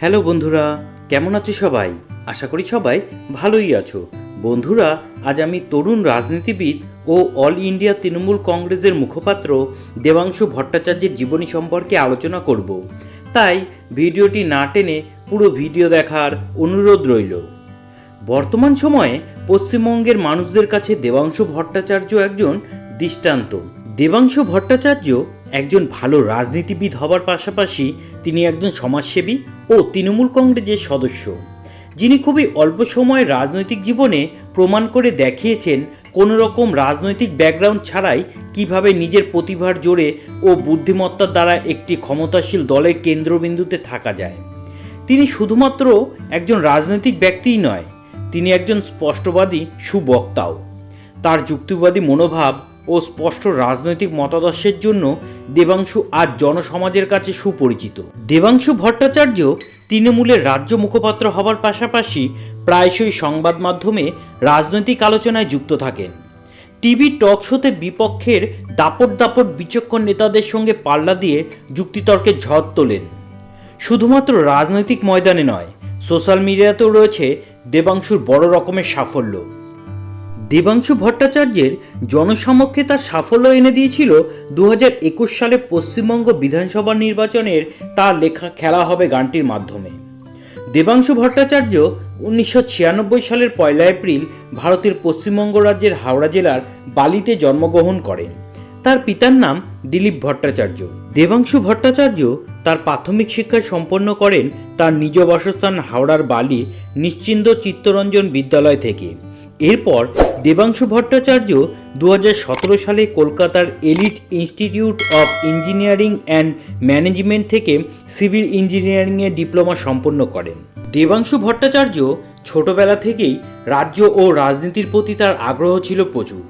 Hello বন্ধুরা, কেমন আছো সবাই? আশা করি সবাই ভালোই আছো। বন্ধুরা, আজ আমি তরুণ রাজনীতিবিদ ও অল ইন্ডিয়া তৃণমূল কংগ্রেসের মুখপাত্র দেবাংশু ভট্টাচার্যের জীবনী সম্পর্কে আলোচনা করব। তাই ভিডিওটি না টেনে পুরো ভিডিও দেখার অনুরোধ রইল। বর্তমান সময়ে পশ্চিমবঙ্গের মানুষদের কাছে দেবাংশু ভট্টাচার্য একজন দৃষ্টান্ত। দেবাংশু ভট্টাচার্য একজন ভালো রাজনীতিবিদ হবার পাশাপাশি তিনি একজন সমাজসেবী ও তৃণমূল কংগ্রেসের সদস্য, যিনি খুবই অল্প সময়ে রাজনৈতিক জীবনে প্রমাণ করে দেখিয়েছেন কোনো রকম রাজনৈতিক ব্যাকগ্রাউন্ড ছাড়াই কীভাবে নিজের প্রতিভার জোরে ও বুদ্ধিমত্তার দ্বারা একটি ক্ষমতাশীল দলের কেন্দ্রবিন্দুতে থাকা যায়। তিনি শুধুমাত্র একজন রাজনৈতিক ব্যক্তিই নয়, তিনি একজন স্পষ্টবাদী সুবক্তাও। তার যুক্তিবাদী মনোভাব ও স্পষ্ট রাজনৈতিক মতাদর্শের জন্য দেবাংশু আজ জনসমাজের কাছে সুপরিচিত। দেবাংশু ভট্টাচার্য তৃণমূলের রাজ্য মুখপাত্র হবার পাশাপাশি প্রায়শই সংবাদ মাধ্যমে রাজনৈতিক আলোচনায় যুক্ত থাকেন। টিভি টক শোতে বিপক্ষের দাপট দাপট বিচক্ষণ নেতাদের সঙ্গে পাল্লা দিয়ে যুক্তিতর্কে ঝড় তোলেন। শুধুমাত্র রাজনৈতিক ময়দানে নয়, সোশ্যাল মিডিয়াতেও রয়েছে দেবাংশুর বড় রকমের সাফল্য। দেবাংশু ভট্টাচার্যের জনসমক্ষে তার সাফল্য এনে দিয়েছিল দু একুশ সালে পশ্চিমবঙ্গ বিধানসভা নির্বাচনের তার লেখা খেলা হবে গানটির মাধ্যমে। দেবাংশু ভট্টাচার্য উনিশশো ছিয়ানব্বই সালের পয়লা এপ্রিল ভারতের পশ্চিমবঙ্গ রাজ্যের হাওড়া জেলার বালিতে জন্মগ্রহণ করেন। তার পিতার নাম দিলীপ ভট্টাচার্য। দেবাংশু ভট্টাচার্য তার প্রাথমিক শিক্ষা সম্পন্ন করেন তার নিজ বাসস্থান হাওড়ার বালি নিশ্চিন্দ চিত্তরঞ্জন বিদ্যালয় থেকে। এরপর দেবাংশু ভট্টাচার্য দু হাজার সতেরো সালে কলকাতার elite institute of engineering and management থেকে সিভিল ইঞ্জিনিয়ারিংয়ে ডিপ্লোমা সম্পন্ন করেন। দেবাংশু ভট্টাচার্য ছোটবেলা থেকেই রাজ্য ও রাজনীতির প্রতি তার আগ্রহ ছিল প্রচুর।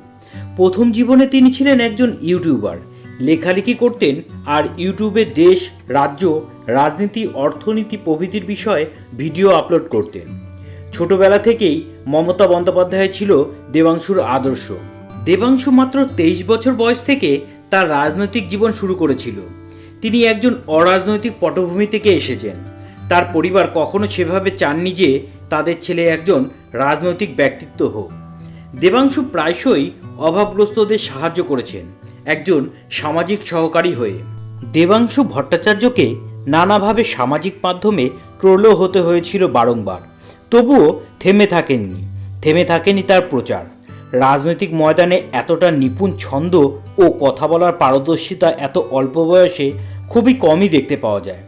প্রথম জীবনে তিনি ছিলেন একজন ইউটিউবার। লেখালেখি করতেন আর ইউটিউবে দেশ, রাজ্য, রাজনীতি, অর্থনীতি প্রভৃতির বিষয়ে ভিডিও আপলোড করতেন। ছোটবেলা থেকেই মমতা বন্দ্যোপাধ্যায় ছিল দেবাংশুর আদর্শ। দেবাংশু মাত্র তেইশ বছর বয়স থেকে তার রাজনৈতিক জীবন শুরু করেছিল। তিনি একজন অরাজনৈতিক পটভূমি থেকে এসেছেন। তার পরিবার কখনো সেভাবে চাননি যে তাদের ছেলে একজন রাজনৈতিক ব্যক্তিত্ব হোক। দেবাংশু প্রায়শই অভাবগ্রস্তদের সাহায্য করেছেন, একজন সামাজিক সহকারী হয়ে। দেবাংশু ভট্টাচার্যকে নানাভাবে সামাজিক মাধ্যমে ট্রোলও হতে হয়েছিল বারংবার। তবুও থেমে থাকেননি। থেমে থাকেনি তার প্রচার। রাজনৈতিক ময়দানে এতটা নিপুণ ছন্দ ও কথা বলার পারদর্শিতা এত অল্প বয়সে খুবই কমই দেখতে পাওয়া যায়।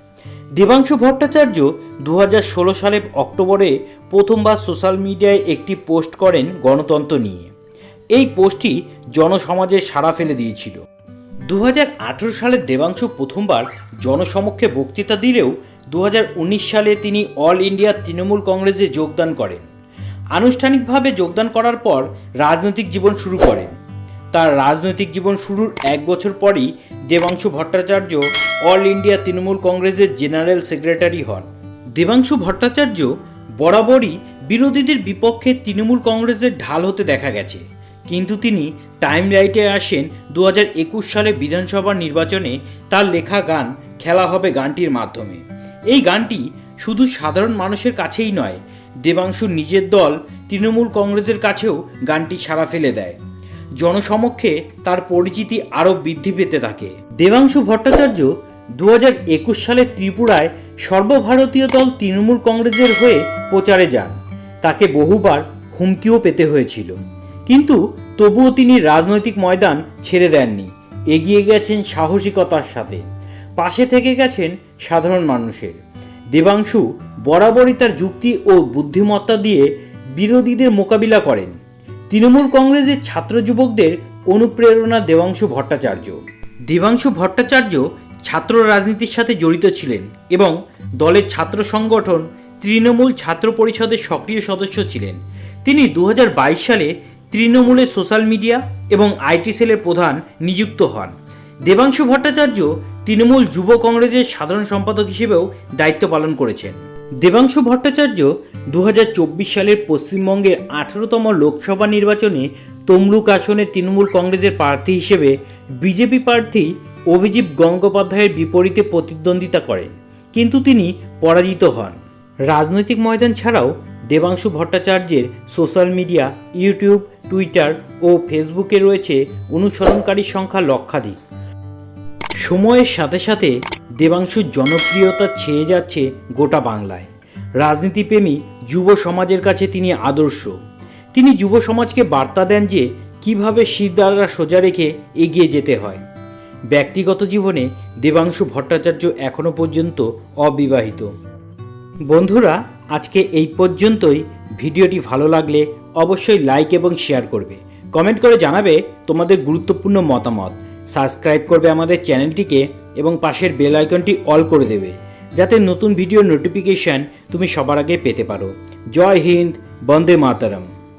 দেবাংশু ভট্টাচার্য দু হাজার ষোলো সালে অক্টোবরে প্রথমবার সোশ্যাল মিডিয়ায় একটি পোস্ট করেন গণতন্ত্র নিয়ে। এই পোস্টটি জনসমাজের সাড়া ফেলে দিয়েছিল। দু হাজার আঠেরো সালে দেবাংশু প্রথমবার জনসমক্ষে বক্তৃতা দিলেও দু হাজার উনিশ সালে তিনি অল ইন্ডিয়া তৃণমূল কংগ্রেসে যোগদান করেন। আনুষ্ঠানিকভাবে যোগদান করার পর রাজনৈতিক জীবন শুরু করেন। তার রাজনৈতিক জীবন শুরুর এক বছর পরই দেবাংশু ভট্টাচার্য অল ইন্ডিয়া তৃণমূল কংগ্রেসের জেনারেল সেক্রেটারি হন। দেবাংশু ভট্টাচার্য বরাবরই বিরোধীদের বিপক্ষে তৃণমূল কংগ্রেসের ঢাল হতে দেখা গেছে। কিন্তু তিনি টাইম লাইটে আসেন দু সালে বিধানসভা নির্বাচনে, তার লেখা গান খেলা হবে গানটির মাধ্যমে। এই গানটি শুধু সাধারণ মানুষের কাছেই নয় দেবাংশুর নিজের দল, তৃণমূল কংগ্রেসের কাছেও গানটি সাড়া ফেলে দেয়। জনসমক্ষে তার পরিচিতি আরও বৃদ্ধি পেতে থাকে। দেবাংশু ভট্টাচার্য দু একুশ সালে ত্রিপুরায় সর্বভারতীয় দল তৃণমূল কংগ্রেসের হয়ে প্রচারে যান। তাকে বহুবার হুমকিও পেতে হয়েছিল। কিন্তু তবুও তিনি রাজনৈতিক ময়দান ছেড়ে দেননি। এগিয়ে গেছেন সাহসিকতার সাথে। পাশে থেকে গেছেন সাধারণ মানুষের। দেবাংশু বরাবরই তার যুক্তি ও বুদ্ধিমত্তা দিয়ে বিরোধীদের মোকাবিলা করেন। তৃণমূল কংগ্রেসের ছাত্র যুবকদের অনুপ্রেরণা দেবাংশু ভট্টাচার্য। দেবাংশু ভট্টাচার্য ছাত্র রাজনীতির সাথে জড়িত ছিলেন এবং দলের ছাত্র সংগঠন তৃণমূল ছাত্র পরিষদের সক্রিয় সদস্য ছিলেন। তিনি দু হাজার বাইশ সালে তৃণমূলের সোশ্যাল মিডিয়া এবং আইটি সেলের প্রধান নিযুক্ত হন। দেবাংশু ভট্টাচার্য তৃণমূল যুব কংগ্রেসের সাধারণ সম্পাদক হিসেবেও দায়িত্ব পালন করেছেন। দেবাংশু ভট্টাচার্য দু হাজার চব্বিশ সালের পশ্চিমবঙ্গের আঠারোতম লোকসভা নির্বাচনে তমলুক আসনে তৃণমূল কংগ্রেসের প্রার্থী হিসেবে বিজেপি প্রার্থী অভিজিৎ গঙ্গোপাধ্যায়ের বিপরীতে প্রতিদ্বন্দ্বিতা করেন, কিন্তু তিনি পরাজিত হন। রাজনৈতিক ময়দান ছাড়াও দেবাংশু ভট্টাচার্যের সোশ্যাল মিডিয়া, ইউটিউব, টুইটার ও ফেসবুকে রয়েছে অনুসরণকারীর সংখ্যা লক্ষাধিক। সময়ের সাথে সাথে দেবাংশুর জনপ্রিয়তা ছেয়ে যাচ্ছে গোটা বাংলায়। রাজনীতিপ্রেমী যুব সমাজের কাছে তিনি আদর্শ। তিনি যুব সমাজকে বার্তা দেন যে কীভাবে শিরদাররা সোজা রেখে এগিয়ে যেতে হয়। ব্যক্তিগত জীবনে দেবাংশু ভট্টাচার্য এখনও পর্যন্ত অবিবাহিত। বন্ধুরা, আজকে এই পর্যন্তই। ভিডিওটি ভালো লাগলে অবশ্যই লাইক এবং শেয়ার করবে। কমেন্ট করে জানাবে তোমাদের গুরুত্বপূর্ণ মতামত। সাবস্ক্রাইব করবে আমাদের চ্যানেলটিকে এবং পাশের বেল আইকনটি অল করে দেবে, যাতে নতুন ভিডিও নোটিফিকেশান তুমি সবার আগে পেতে পারো। জয় হিন্দ, বন্দে মাতারম।